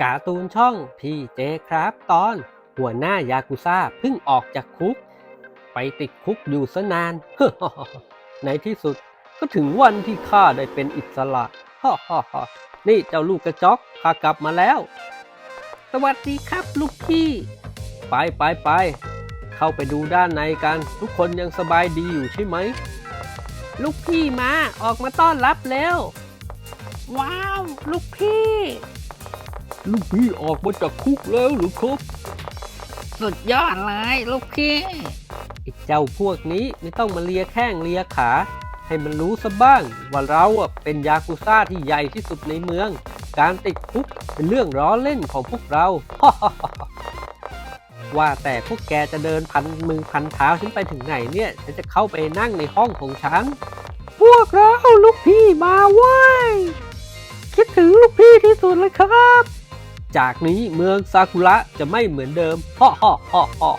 การ์ตูนช่องพีเจครับตอน หัวหน้ายากุซ่าเพิ่งออกจากคุก ไปติดคุกอยู่ซะนาน ในที่สุดก็ถึงวันที่ข้าได้เป็นอิสระนี่เจ้าลูกกระจอกข้ากลับมาแล้ว สวัสดีครับลูกพี่ ไปไปไปเข้าไปดูด้านในกัน ทุกคนยังสบายดีอยู่ใช่ไหม ลูกพี่มาออกมาต้อนรับแล้ว ว้าว ลูกพี่ ลูกพี่ออกมาจากคุกแล้วหรือครับ สุดยอดเลยลูกพี่ไอ้เจ้าพวกนี้ไม่ต้องมาเลียแข้งเลียขา ให้มันรู้ซะบ้างว่าเราอะเป็นยากุซ่าที่ใหญ่ที่สุดในเมือง การติดคุกเป็นเรื่องล้อเล่นของพวกเรา ว่าแต่พวกแกจะเดินพันมือพันเท้าฉันไปถึงไหนเนี่ยฉันจะเข้าไปนั่งในห้องของฉัน พวกเราลูกพี่มาไหว้ จากนี้เมืองซากุระจะไม่เหมือนเดิมฮ่อฮ่อฮ่อฮ่อ